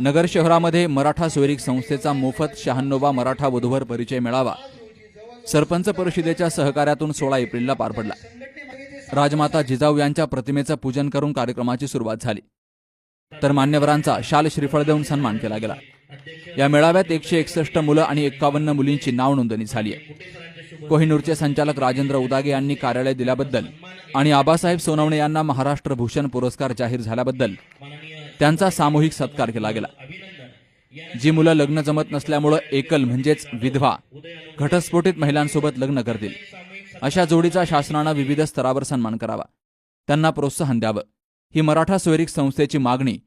नगर शहरामध्ये मराठा सोयरीक संस्थेचा मोफत शहाण्णोवा मराठा वधूवर परिचय मेळावा. सरपंच परिषदेच्या सहकार्यातून सोळा एप्रिलला पार पडला. राजमाता जिजाऊ यांच्या प्रतिमेचं पूजन करून कार्यक्रमाची सुरुवात झाली. तर मान्यवरांचा शाल श्रीफळ देऊन सन्मान केला गेला. या मेळाव्यात एकशे एकसष्ट मुलं आणि एक्कावन्न मुलींची नाव नोंदणी झाली आहे. कोहिनूरचे संचालक राजेंद्र उदागे यांनी कार्यालय दिल्याबद्दल आणि आबासाहेब सोनवणे यांना महाराष्ट्र भूषण पुरस्कार जाहीर झाल्याबद्दल त्यांचा सामूहिक सत्कार केला गेला. जी मुलं लग्न जमत नसल्यामुळं एकल म्हणजेच विधवा घटस्फोटित महिलांसोबत लग्न करतील. अशा जोडीचा शासनानं विविध स्तरावर सन्मान करावा. त्यांना प्रोत्साहन द्यावं. ही मराठा सोयरीक संस्थेची मागणी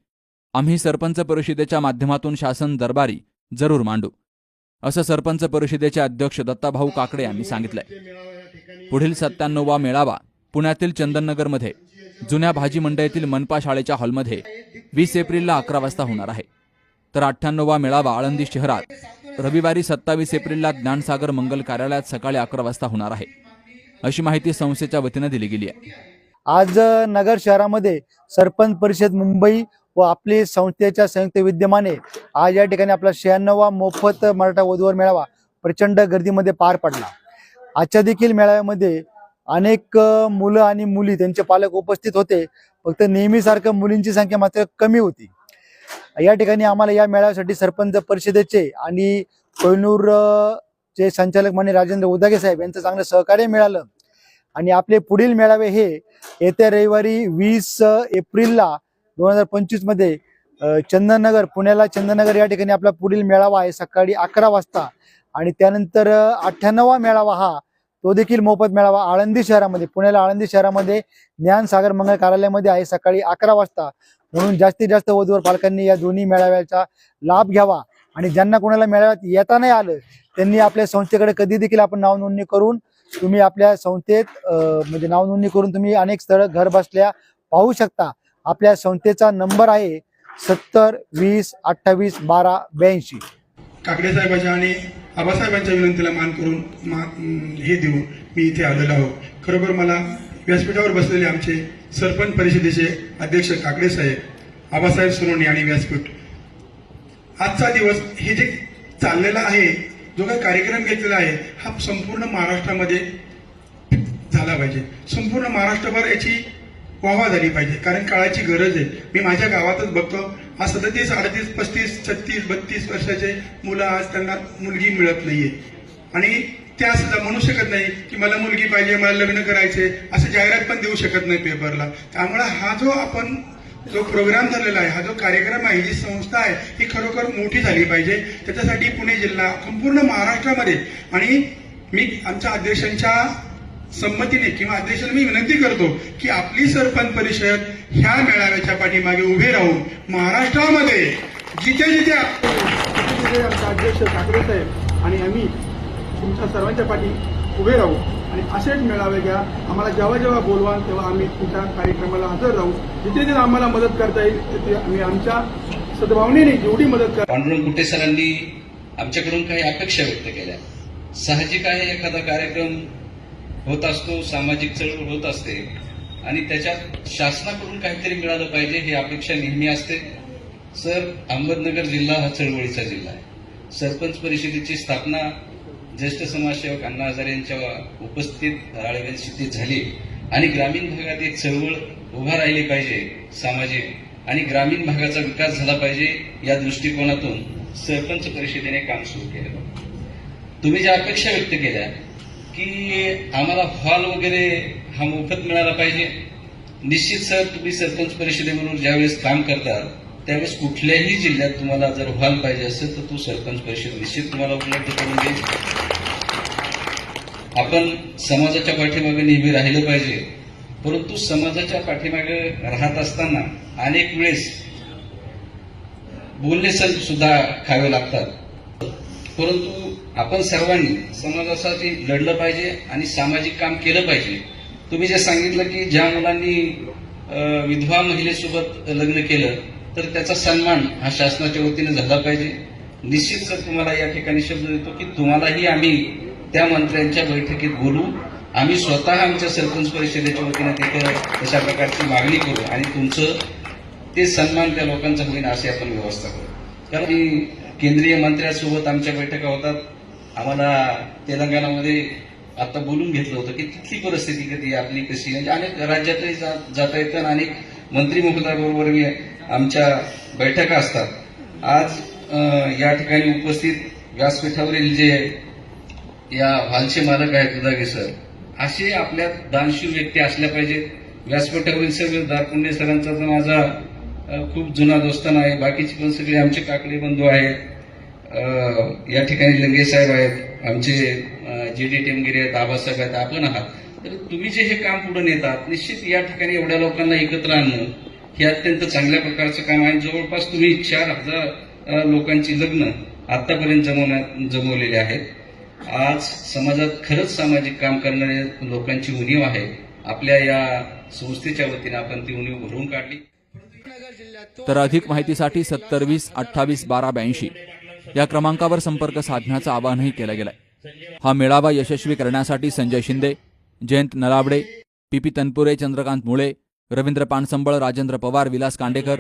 आम्ही सरपंच परिषदेच्या माध्यमातून शासन दरबारी जरूर मांडू असं सरपंच परिषदेचे अध्यक्ष दत्ताभाऊ काकडे यांनी सांगितलंय. पुढील सत्त्याण्णववा मेळावा पुण्यातील चंदननगरमध्ये जुन्या भाजी मंडईतील मनपा शाळेच्या हॉलमध्ये वीस एप्रिलला अकरा वाजता होणार आहे. तर अठ्ठ्याण्णववा मेळावा आळंदी शहरात रविवारी सत्तावीस एप्रिलला ज्ञानसागर मंगल कार्यालयात सकाळी अकरा वाजता होणार आहे. अशी माहिती संस्थेच्या वतीनं दिली गेली आहे. आज नगर शहरामध्ये सरपंच परिषद मुंबई व आपली संस्थेच्या संयुक्त विद्यमाने आज या ठिकाणी आपला शहाण्णवा मोफत मराठा वधूवर मेळावा प्रचंड गर्दीमध्ये पार पडला. आजच्या देखील मेळाव्यामध्ये अनेक मुलं आणि मुली त्यांचे पालक उपस्थित होते. फक्त नेहमीसारखं मुलींची संख्या मात्र कमी होती. या ठिकाणी आम्हाला या मेळाव्यासाठी सरपंच परिषदेचे आणि कोयनूर चे संचालक म्हणे राजेंद्र उदागे साहेब यांचं चांगलं सहकार्य मिळालं. आणि आपले पुढील मेळावे हे येत्या रविवारी वीस एप्रिलला दोन हजार पंचवीसमध्ये चंदननगर पुण्याला चंदननगर या ठिकाणी आपला पुढील मेळावा आहे सकाळी अकरा वाजता. आणि त्यानंतर अठ्ठ्याण्णवा मेळावा हा तो देखील मोफत मेळावा आळंदी शहरामध्ये पुण्याला आळंदी शहरामध्ये ज्ञानसागर मंगल कार्यालयामध्ये आहे सकाळी अकरा वाजता. म्हणून जास्तीत जास्त वधूवर पालकांनी या दोन्ही मेळाव्याचा लाभ घ्यावा. आणि ज्यांना कोणाला मेळाव्यात येता नाही आलं त्यांनी आपल्या संस्थेकडे कधी देखील आपण नावनोंदणी करून तुम्ही आपल्या संस्थेत म्हणजे नावनोंदणी करून तुम्ही अनेक स्थळ घर बसल्या पाहू शकता. आपल्या संस्थेचा नंबर आहे सत्तर वीस अठ्ठावीस बारा ब्याऐंशी. काकडे साहेबाच्या आणि आबासाहेबांच्या विनंतीला मान करून मा हे देऊन मी इथे आलेलो आहो. खरोखर मला व्यासपीठावर बसलेले आमचे सरपंच परिषदेचे अध्यक्ष काकडे साहेब आबासाहेब सोनवणे आणि व्यासपीठ. आजचा दिवस हे जे चाललेला आहे जो काही कार्यक्रम घेतलेला आहे हा संपूर्ण महाराष्ट्रामध्ये झाला पाहिजे. संपूर्ण महाराष्ट्रभर याची वाहवा झाली पाहिजे. कारण काळाची गरज आहे. मी माझ्या गावातच बघतो आज सदतीस अडतीस पस्तीस छत्तीस बत्तीस वर्षाचे मुलं आज त्यांना मुलगी मिळत नाहीये. आणि ते असं म्हणू शकत नाही की मला मुलगी पाहिजे मला लग्न करायचे असं जाहिरात पण देऊ शकत नाही पेपरला. त्यामुळे हा जो आपण जो प्रोग्राम झालेला आहे हा जो कार्यक्रम आहे जी संस्था आहे ही खरोखर मोठी झाली पाहिजे. त्याच्यासाठी पुणे जिल्हा संपूर्ण महाराष्ट्रामध्ये. आणि मी आमच्या अध्यक्षांच्या संमतीने किंवा अध्यक्षाला मी विनंती करतो की आपली सरपंच परिषद ह्या मेळाव्याच्या पाठीमागे उभे राहून महाराष्ट्रामध्ये जिथे जिथे तिथे आमचे अध्यक्ष ठाकरे साहेब आणि आम्ही तुमच्या सर्वांच्या पाठी उभे राहू आणि असेच मेळावे घ्या. आम्हाला जेव्हा जेव्हा बोलवाल तेव्हा आम्ही तुमच्या कार्यक्रमाला हजर राहू. जिथे जिथे आम्हाला मदत करता येईल तिथे आम्ही आमच्या सद्भावनेने जेवढी मदत कर पांडुरंग कुटे सरांनी आमच्याकडून काही अपेक्षा व्यक्त केल्या. साहजिक आहे एखादा कार्यक्रम होत असतो सामाजिक चळवळ होत असते. आणि त्याच्यात शासनाकडून काहीतरी मिळालं पाहिजे ही अपेक्षा नेहमी असते. सर अहमदनगर जिल्हा हा चळवळीचा जिल्हा आहे. सरपंच परिषदेची स्थापना ज्येष्ठ समाजसेवक अण्णा हजारे यांच्या उपस्थित राळेगणस्थितीत झाली. आणि ग्रामीण भागात एक चळवळ उभा राहिली पाहिजे सामाजिक. आणि ग्रामीण भागाचा विकास झाला पाहिजे या दृष्टिकोनातून सरपंच परिषदेने काम सुरू केलं. तुम्ही ज्या अपेक्षा व्यक्त केल्या की आम्हाला हॉल वगैरे हा मोफत मिळाला पाहिजे. निश्चित सर तुम्ही सरपंच परिषदेबरोबर ज्यावेळेस काम करता त्यावेळेस कुठल्याही जिल्ह्यात तुम्हाला जर हॉल पाहिजे असेल तर तो सरपंच परिषद निश्चित तुम्हाला उपलब्ध करून देईल. आपण समाजाच्या पाठीमागे नेहमी राहिलं पाहिजे. परंतु समाजाच्या पाठीमागे राहत असताना अनेक वेळेस बोलणे सण सुद्धा खावे लागतात. परंतु आपण सर्वांनी समाजासाठी लढलं पाहिजे आणि सामाजिक काम केलं पाहिजे. तुम्ही जे सांगितलं की ज्या मुलांनी विधवा महिलेसोबत लग्न केलं तर त्याचा सन्मान हा शासनाच्या वतीने झाला पाहिजे. निश्चित सर तुम्हाला या ठिकाणी शब्द देतो की तुम्हालाही आम्ही त्या मंत्र्यांच्या बैठकीत बोलू. आम्ही स्वतः आमच्या सरपंच परिषदेच्या वतीने तिथे अशा प्रकारची मागणी करू आणि तुमचं ते सन्मान त्या लोकांचा होईल अशी आपण व्यवस्था करू. कारण केंद्रीय मंत्र्यांसोबत आमच्या बैठका होतात. आम्हाला तेलंगणामध्ये आता बोलून घेतलं होतं की तिथली परिस्थिती कधी आपली कशी म्हणजे अनेक राज्यातही जा- जाता येतं आणि अनेक मंत्री मी आमच्या बैठका असतात. आज या ठिकाणी उपस्थित व्यासपीठावरील जे या व्हालचे मालक आहेत उदागे सर असे आपल्या दानशूर व्यक्ती असल्या पाहिजेत. व्यासपीठावरील सगळे दारपुंडे सरांचा तर माझा खूप जुना दोस्ताना आहे. बाकीचे पण सगळे आमचे काकडे बंधू आहेत. या ठिकाणी लंगे साहेब आहेत आमचे जे डी टेमगिरी आहेत आबासाहेब आहेत आपण आहात. तर तुम्ही जे हे काम पुढे नेतात निश्चित या ठिकाणी एवढ्या लोकांना एकत्र आणणं हे अत्यंत चांगल्या प्रकारचं काम आहे. जवळपास तुम्ही चार हजार लोकांची लग्न आतापर्यंत जमवण्यात जमवलेले आहेत. आज समाजात खरंच सामाजिक काम करणाऱ्या लोकांची उणीव आहे. आपल्या या संस्थेच्या वतीने आपण ती उणीव भरून काढली. तर अधिक माहितीसाठी सत्तर वीस अठ्ठावीस बारा ब्याऐंशी. या क्रमांकावर संपर्क साधण्याचं आवाहनही केलं गेलंय. हा मेळावा यशस्वी करण्यासाठी संजय शिंदे जयंत नलावडे पीपी तनपुरे चंद्रकांत मुळे रवींद्र पानसंबळ राजेंद्र पवार विलास कांडेकर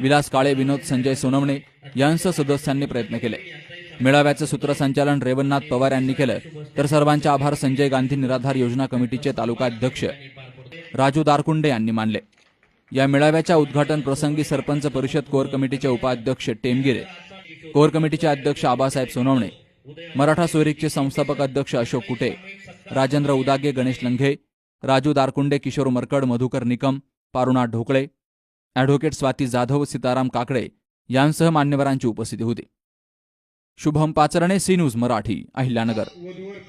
विलास काळे विनोद संजय सोनवणे यांसह सदस्यांनी प्रयत्न केले. मेळाव्याचं सूत्रसंचालन रेवणनाथ पवार यांनी केलं. तर सर्वांचे आभार संजय गांधी निराधार योजना कमिटीचे तालुकाध्यक्ष राजू दारकुंडे यांनी मानले. या मेळाव्याच्या उद्घाटन प्रसंगी सरपंच परिषद कोर कमिटीचे उपाध्यक्ष टेमगिरे कोर कमिटीचे अध्यक्ष आबासाहेब सोनवणे मराठा सोयरिकचे संस्थापक अध्यक्ष अशोक कुटे राजेंद्र उदागे गणेश लंघे राजू दारकुंडे किशोर मरकड मधुकर निकम पारुणा ढोकळे ॲडव्होकेट स्वाती जाधव सीताराम काकडे यांसह मान्यवरांची उपस्थिती होती. Shubham Pacharne C news Marathi Ahilyanagar.